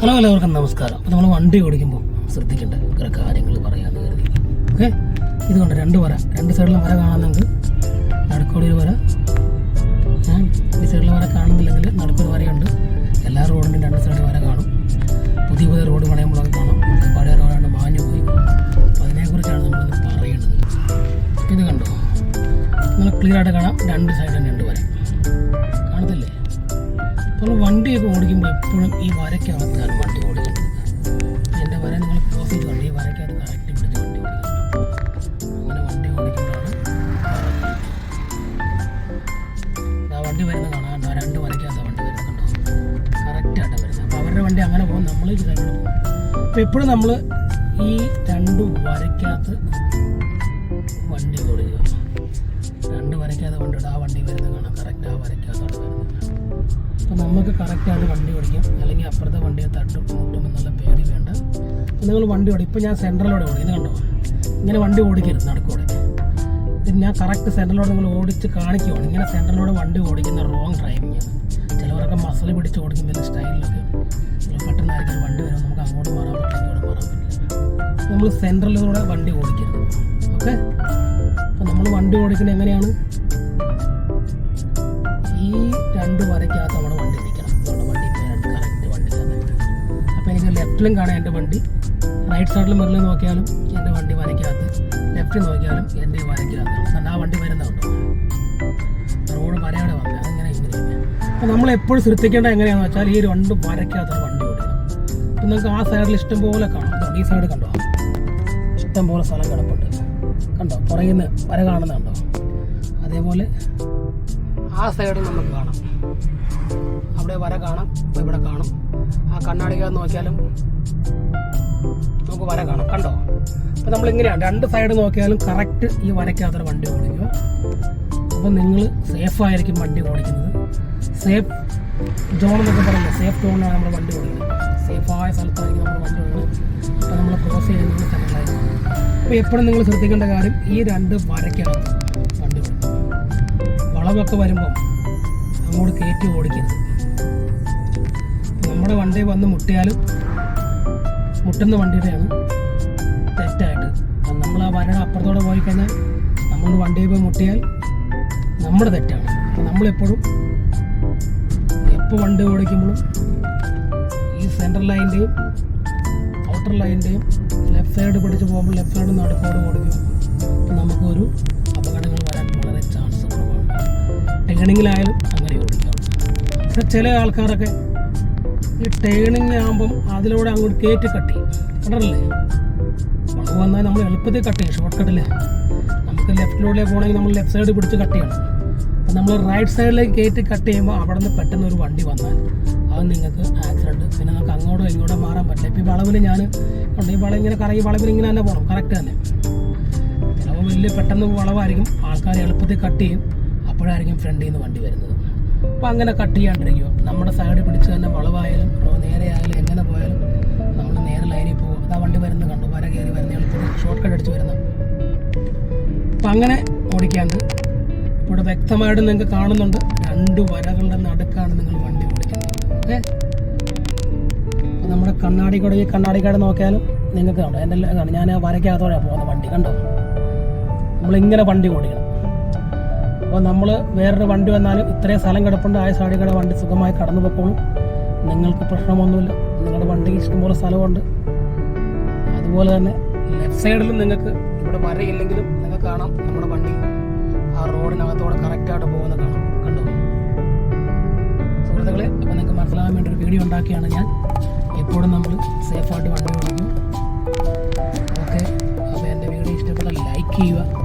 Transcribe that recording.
Hello എല്ലാവർക്കും നമസ്കാരം. അപ്പോൾ നമ്മൾ വണ്ടി ഓടിക്കുമ്പോൾ ശ്രദ്ധിക്കേണ്ട കുറേ കാര്യങ്ങൾ പറയാമെന്ന് കരുതി. ഓക്കെ ഇതുകൊണ്ട് രണ്ട് വര. രണ്ട് സൈഡിലെ വര നിങ്ങൾക്ക് നടുക്കൂടി ഒരു വര ഈ സൈഡിലെ വര കാണുന്നില്ലെങ്കിൽ നടുക്കൊരു വരയുണ്ട്. എല്ലാ റോഡിന്റെ രണ്ട് സൈഡിൽ വര കാണും. പുതിയ പുതിയ റോഡ് പണയുമ്പോഴൊക്കെ കാണും. നമുക്ക് പഴയ റോഡാണ് മാഞ്ഞു പോയി. അപ്പോൾ അതിനെക്കുറിച്ചാണ് നമ്മൾ പറയുന്നത് ഇത് കണ്ടോ? നമ്മൾ ക്ലിയർ ആയിട്ട് കാണാം. രണ്ട് സൈഡിലും രണ്ട് വര. നമ്മൾ വണ്ടിയൊക്കെ ഓടിക്കുമ്പോൾ എപ്പോഴും ഈ വരയ്ക്കകത്താണ് വണ്ടി ഓടിക്കുന്നത്. എന്റെ വര നിങ്ങൾ ക്രോസ് ചെയ്ത് കണ്ട് ഈ വരയ്ക്കകത്ത് കറക്റ്റ് പിടിച്ച് വണ്ടി ഓടിക്കണം. അങ്ങനെ വണ്ടി ഓടിക്കുമ്പോഴാണ് ആ വണ്ടി വരുന്നത് കാണാം. രണ്ട് വരയ്ക്കകത്ത് വണ്ടി വരുന്നത് കണ്ടോ? കറക്റ്റായിട്ട് വരുന്നത്. അപ്പോൾ അവരുടെ വണ്ടി അങ്ങനെ പോകും. നമ്മൾ ഇത് സൈഡിൽ പോകും. അപ്പോൾ എപ്പോഴും നമ്മൾ ഈ രണ്ട് വരയ്ക്കകത്ത് നമുക്ക് കറക്റ്റായിട്ട് വണ്ടി ഓടിക്കാം. അല്ലെങ്കിൽ അപ്പുറത്തെ വണ്ടിയെ തട്ടും മുട്ടും എന്നുള്ള പേടി വേണ്ട. നിങ്ങൾ വണ്ടി ഓടി. ഇപ്പോൾ ഞാൻ സെൻട്രലോടെ ഓടി. ഇത് കണ്ടോ? ഇങ്ങനെ വണ്ടി ഓടിക്കരുത്. നടക്കൂടെ. ഇത് ഞാൻ കറക്റ്റ് സെൻട്രലോടെ നിങ്ങൾ ഓടിച്ച് കാണിക്കുവാണ്. ഇങ്ങനെ സെൻട്രലോടെ വണ്ടി ഓടിക്കുന്ന റോങ് ഡ്രൈവിങ് ആണ്. ചിലവരൊക്കെ മസിൽ പിടിച്ച് ഓടിക്കുന്ന സ്റ്റൈലിലൊക്കെ പെട്ടെന്നായിരിക്കും വണ്ടി വരും നമുക്ക് അങ്ങോട്ട് മാറാൻ പറ്റില്ല ഇങ്ങോട്ട് മാറാൻ പറ്റില്ല. നമ്മൾ സെൻട്രലിലൂടെ വണ്ടി ഓടിക്കരുത്. ഓക്കെ? അപ്പോൾ നമ്മൾ വണ്ടി ഓടിക്കുന്നത് എങ്ങനെയാണ്? ഈ രണ്ട് വരയ്ക്കകത്ത് ലെഫ്റ്റിലും കാണാം എന്റെ വണ്ടി. റൈറ്റ് സൈഡിലും മുറിൽ നോക്കിയാലും എന്റെ വണ്ടി വരയ്ക്കകത്ത് ലെഫ്റ്റിൽ നോക്കിയാലും എന്റെ വരയ്ക്കകത്ത് കാരണം ആ വണ്ടി വരുന്നുണ്ടോ റോഡ് വരയാണ് വന്നത് അങ്ങനെ ഇങ്ങനെ അപ്പോൾ നമ്മൾ എപ്പോഴും ശ്രദ്ധിക്കേണ്ട എങ്ങനെയാണെന്ന് വെച്ചാൽ ഈ രണ്ട് വരയ്ക്കകത്താണ് വണ്ടി ഓടിക്കണം അപ്പം നിങ്ങൾക്ക് ആ സൈഡിൽ ഇഷ്ടം പോലെ കാണാം. ഈ സൈഡ് കണ്ടോ? ഇഷ്ടം പോലെ സ്ഥലം കിടപ്പുണ്ട് കണ്ടോ? പുറകിൽ നിന്ന് വര കാണുന്നുണ്ടോ. അതേപോലെ ആ സൈഡ് നമുക്ക് കാണാം. അവിടെ വര കാണാം ഇവിടെ കാണും. ആ കണ്ണാടിക നോക്കിയാലും നമുക്ക് വര കാണാം. കണ്ടോ? അപ്പോൾ നമ്മൾ ഇങ്ങനെയാണ് രണ്ട് സൈഡ് നോക്കിയാലും കറക്റ്റ് ഈ വരയ്ക്കകത്തൊരു വണ്ടി ഓടിക്കുക അപ്പോൾ നിങ്ങൾ സേഫായിരിക്കും വണ്ടി ഓടിക്കുന്നത്. സേഫ് ജോൺ എന്നൊക്കെ പറയുന്നത് സേഫ് ജോണിലാണ് നമ്മൾ വണ്ടി ഓടിക്കുന്നത്. സേഫായ സ്ഥലത്തായിരിക്കും നമ്മൾ വണ്ടി ഓടുന്നത് അപ്പോൾ നമ്മൾ ക്രോസ് ചെയ്യുന്നത് സ്ഥലങ്ങളായിരിക്കും അപ്പോൾ എപ്പോഴും നിങ്ങൾ ശ്രദ്ധിക്കേണ്ട കാര്യം ഈ രണ്ട് വരയ്ക്കകത്ത് വണ്ടി ഓടിക്കുക വളവൊക്കെ വരുമ്പം അങ്ങോട്ട് കയറ്റി ഓടിക്കരുത്. നമ്മുടെ വണ്ടി വന്ന് മുട്ടിയാലും മുട്ടുന്ന വണ്ടിയുടെയാണ് തെറ്റായിട്ട്. നമ്മൾ ആ വരയുടെ അപ്പുറത്തോടെ പോയി കഴിഞ്ഞാൽ നമ്മൾ വണ്ടി പോയി മുട്ടിയാൽ നമ്മുടെ തെറ്റാണ്. അപ്പം നമ്മളെപ്പോഴും എപ്പോൾ വണ്ടി ഓടിക്കുമ്പോഴും ഈ സെൻട്രൽ ലൈന്റെയും ഔട്ടർ ലൈന്റെയും ലെഫ്റ്റ് സൈഡ് പിടിച്ച് പോകുമ്പോൾ ലെഫ്റ്റ് സൈഡ് നടുക്കോട് ഓടിക്കും. നമുക്കൊരു അപകടങ്ങൾ വരാൻ വളരെ ചാൻസ് കുറവാണ്. ടേണിങ്ങിലായാലും അങ്ങനെ ഓടിക്കാം. പക്ഷെ ചില ആൾക്കാരൊക്കെ ഈ ടേണിങ് ആകുമ്പം അതിലൂടെ അങ്ങോട്ട് കയറ്റി കട്ടി കണ്ടല്ലേ വളവ് വന്നാൽ നമ്മൾ എളുപ്പത്തിൽ കട്ട് ചെയ്യും ഷോർട്ട് കട്ടിൽ നമുക്ക് ലെഫ്റ്റിലൂടെ പോകണമെങ്കിൽ നമ്മൾ ലെഫ്റ്റ് സൈഡ് പിടിച്ച് കട്ട് ചെയ്യണം. അപ്പം നമ്മൾ റൈറ്റ് സൈഡിലേക്ക് കയറ്റി കട്ട് ചെയ്യുമ്പോൾ അവിടെ നിന്ന് പെട്ടെന്ന് ഒരു വണ്ടി വന്നാൽ അത് നിങ്ങൾക്ക് ആക്സിഡന്റ് പിന്നെ നമുക്ക് അങ്ങോട്ടും ഇങ്ങോട്ടും മാറാൻ പറ്റില്ല. ഇപ്പോൾ ഈ വളവിന് ഞാൻ ഉണ്ട് ഈ വളവ് ഇങ്ങനെ കറങ്ങി വളവിന് ഇങ്ങനെ തന്നെ പോകണം കറക്റ്റ് തന്നെ. ചിലപ്പോൾ വലിയ പെട്ടെന്ന് വളവായിരിക്കും. ആൾക്കാർ എളുപ്പത്തിൽ കട്ട് ചെയ്യും. അപ്പോഴായിരിക്കും ഫ്രണ്ടിൽ നിന്ന് വണ്ടി വരുന്നത്. അപ്പോൾ അങ്ങനെ കട്ട് ചെയ്യാണ്ടിരിക്കുക നമ്മുടെ സൈഡ് പിടിച്ച് തന്നെ വളവായാലും നേരെ ആയാലും എങ്ങനെ പോയാലും നമ്മൾ നേരെ ലൈനിൽ പോകും അതാ വണ്ടി വരുന്നത് കണ്ടു? വര കയറി വരുന്ന എളുപ്പത്തിൽ ഷോർട്ട് കട്ട് അടിച്ച് വരുന്നത്. അപ്പം അങ്ങനെ ഓടിക്കാണ്ട്. ഇവിടെ വ്യക്തമായിട്ട് നിങ്ങൾക്ക് കാണുന്നുണ്ട്. രണ്ട് വരകളുടെ നടുക്കാണ് നിങ്ങൾ വണ്ടി ഓടിക്കുന്നത്. ഓക്കെ അപ്പോൾ നമ്മുടെ കണ്ണാടി കൂടെ ഈ കണ്ണാടി കൂടെ നോക്കിയാലും നിങ്ങൾക്ക് കാണും എന്റെ ഞാൻ ആ വരയ്ക്കകത്തോടെയാണ് പോകുന്ന വണ്ടി കണ്ടോ? നമ്മളിങ്ങനെ വണ്ടി ഓടിക്കണം. അപ്പോൾ നമ്മൾ വേറൊരു വണ്ടി വന്നാലും ഇത്രയും സ്ഥലം കിടപ്പുണ്ട് ആയ സൈഡിൽ കൂടെ വണ്ടി സുഖമായി കടന്നു പോയിക്കോളും നിങ്ങൾക്ക് പ്രശ്നമൊന്നുമില്ല. നിങ്ങളുടെ വണ്ടിക്ക് ഇഷ്ടംപോലെ സ്ഥലമുണ്ട്. അതുപോലെ തന്നെ ലെഫ്റ്റ് സൈഡിലും നിങ്ങൾക്ക് ഇവിടെ വരയില്ലെങ്കിലും നിങ്ങൾക്ക് കാണാം. നമ്മുടെ വണ്ടി ആ റോഡിനകത്തോടെ കറക്റ്റായിട്ട് പോകുന്നത് കാണാം. കണ്ടു? സുഹൃത്തുക്കളെ അപ്പോൾ നിങ്ങൾക്ക് മനസ്സിലാകാൻ വേണ്ടി ഒരു വീഡിയോ ഉണ്ടാക്കിയാണ് ഞാൻ. എപ്പോഴും നമ്മൾ സേഫായിട്ട് വണ്ടി ഓടിക്കും. ഓക്കെ? അപ്പോൾ എന്റെ വീഡിയോ ഇഷ്ടപ്പെട്ട ലൈക്ക് ചെയ്യുക.